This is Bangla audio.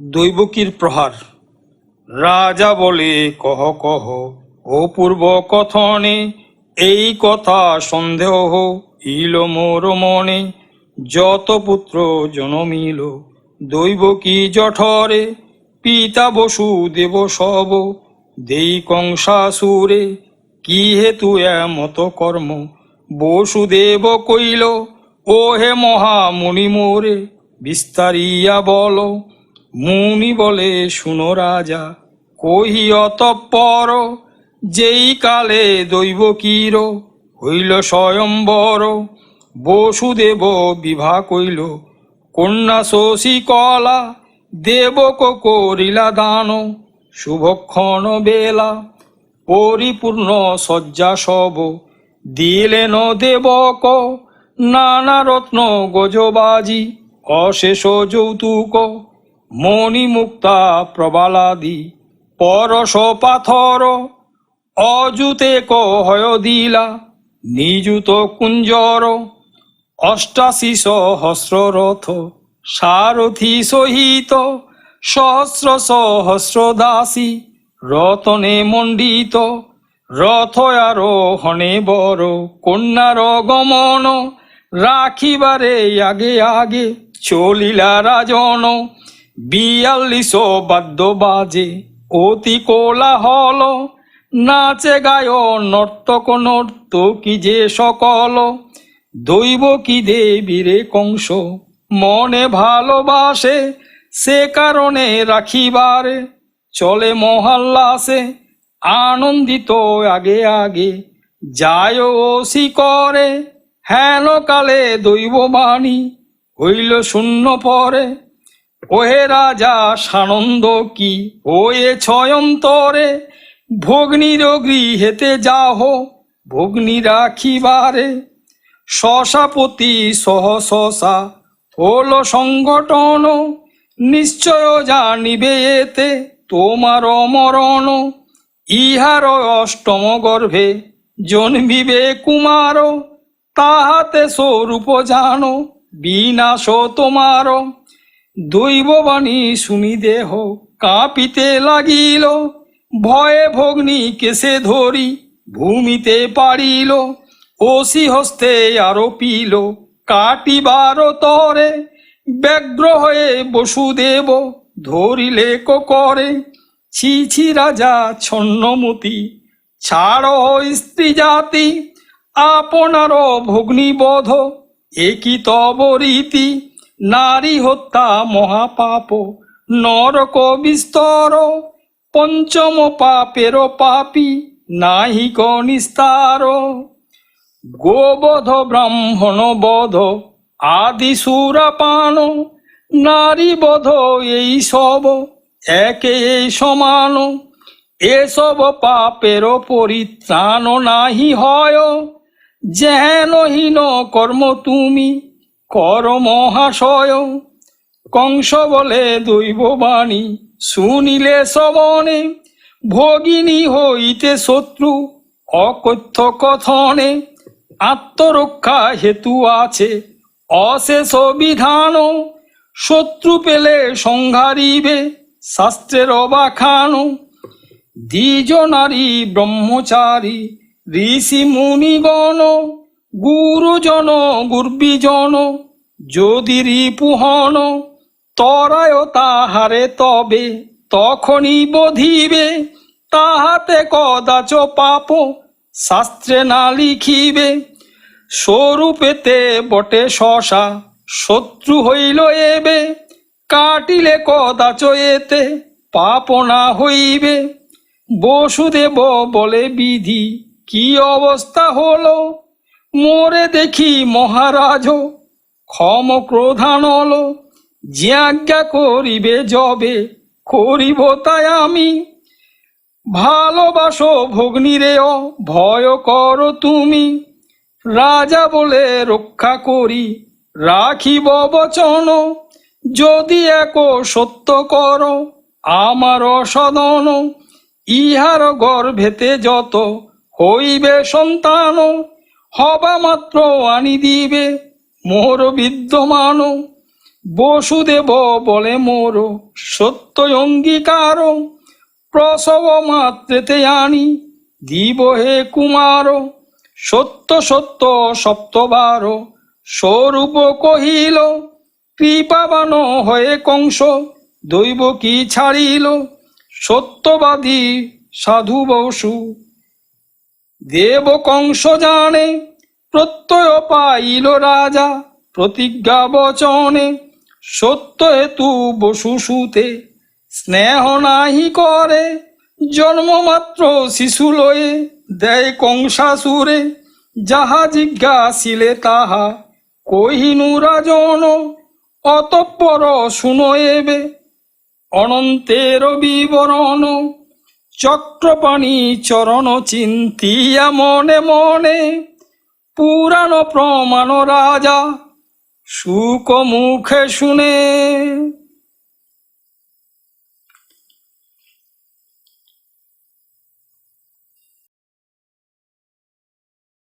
দৈবকীর প্রহার। রাজা বলে, কহ কহ, ও পূর্ব কথনে এই কথা সন্দেহ ইল মোর মনে। যত পুত্র জনমিল, দৈবকী জঠরে, পিতা বসু দেব সব। দেই কংসাসুরে, কি হেতু এমত কর্ম? বসুদেব কইল ও হে মহামুনি মোরে, বিস্তারিয়া বল। মুনি বলে, শুনো রাজা কহি অতঃপর যেই কালে দৈব কীর হইল স্বয়ম্বর, বসুদেব বিভা কইল কন্যা শশী কলা দেবক করিলা দান, শুভক্ষণ বেলা, পরিপূর্ণ শয্যা সব, দিলেন দেবক নানা রত্ন গজবাজি, অশেষ যৌতুক মণিমুক্তা প্রবালাদি পরশ পাথর অযুতে কহয় দিলা নিযুত কুঞ্জর অষ্টাশি সহস্র রথ সারথি সহিত, সহস্র সহস্র দাসী, রতনে মণ্ডিত রথ আরোহণে বড় কন্যার গমন, রাখিবারে আগে আগে চলিলা রাজন। বিয়াল্লিশ বাদ্য বাজে অতি কোলাহল। নাচে গায় নর্তক নর্ত কি যে সকল। দৈব কি দেবীরে কংস, মনে ভালোবাসে সে কারণে রাখিবারে। চলে মহল্লাসে, আনন্দিত আগে আগে, যায় ওসি করে। হেন কালে দৈব বাণী হইল শূন্য পরে। ওহে রাজা, সানন্দ কি? ওয়ে ছয়ন্তরে ভগ্নির গৃহেতে যাহ, ভগ্নি রাখিবারে। শশাপতি সহ শশা, হল সংগঠন, নিশ্চয় জানিবে এতে তোমার মরণ। ইহার অষ্টম গর্ভে জন্মিবে কুমার, তাহাতে স্বরূপ জানো, বিনাশ তোমার। দৈববাণী শুনি দেহ কাঁপিতে লাগিল, ভয়ে ভগ্নি কেসে ধরি ভূমিতে পারিল ওসি হস্তে আরোপিল, কাটিবার তরে ব্যগ্র হয়ে বসুদেব ধরিলে করে ছি ছি রাজা ছন্নমতি, ছাড় স্ত্রী জাতি আপনার ভগ্নিবধ একই তব রীতি। নারী হত্যা মহাপাপ, নরক বিস্তর, পঞ্চম পাপের পাপি নাহিক নিস্তার গোবধ ব্রাহ্মণ বধ, আদি সুরাপান, নারী বধ এই সব, একে সমান। এসব পাপের পরিত্রাণ নাহি হয়, যেন হীন কর্ম তুমি কর মহাশয়। কংস বলে দৈববাণী শুনিলে শ্রবণে, ভগিনী হইতে শত্রু, অকথ্য কথনে, আত্মরক্ষা হেতু আছে, অশেষ বিধান, শত্রু পেলে সংহারিবে, শাস্ত্রের অবাখান। দ্বিজ নারী ব্রহ্মচারী, ঋষি মুনিগণ গুরুজন, গুর্বিজন যদি রিপুহন তরায় তাহারে তবে, তখনই বধিবে, তাহাতে কদাচ পাপ শাস্ত্রে না লিখিবে। স্বরূপেতে বটে শশা, শত্রু হইল এবে, কাটিলে কদাচ এতে পাপ না হইবে। বসুদেব বলে, বিধি কি অবস্থা হলো? মোরে দেখি মহারাজ ক্ষম ক্রোধানল, যে আজ্ঞা করিবে যবে করিব তাই আমি। ভালোবাসো ভগ্নিরেও ভয় কর তুমি। রাজা বলে রক্ষা করি, রাখিব বচন। যদি এক সত্য কর, আমার সদন ইহার গর্ভেতে যত হইবে সন্তান। হবা মাত্র আনি দিবে মোর বিদ্যমান বসুদেব বলে মোর সত্য অঙ্গীকার প্রসব মাত্রেতে আনি দিব হে কুমার সত্য সত্য সপ্তবার স্বরূপ কহিল, কৃপাবান হয়ে কংস, দৈব কি ছাড়িল? সত্যবাদী সাধু বসু দেব কংস জানে, প্রত্যয় পাইল রাজা, প্রতিজ্ঞা বচনে, সত্য হেতু বসু সুতে স্নেহ নাহি করে জন্মমাত্র শিশু লয়ে, দেয় কংসাসুরে, যাহা জিজ্ঞাসিলে তাহা, কহিনু রাজন, অতঃপর শুনো এবে, অনন্তের বিবরণ। চক্রপাণি চরণ চিন্তিয়া মনে মনে পুরাণ প্রমাণ রাজা সুখ মুখে শুনে।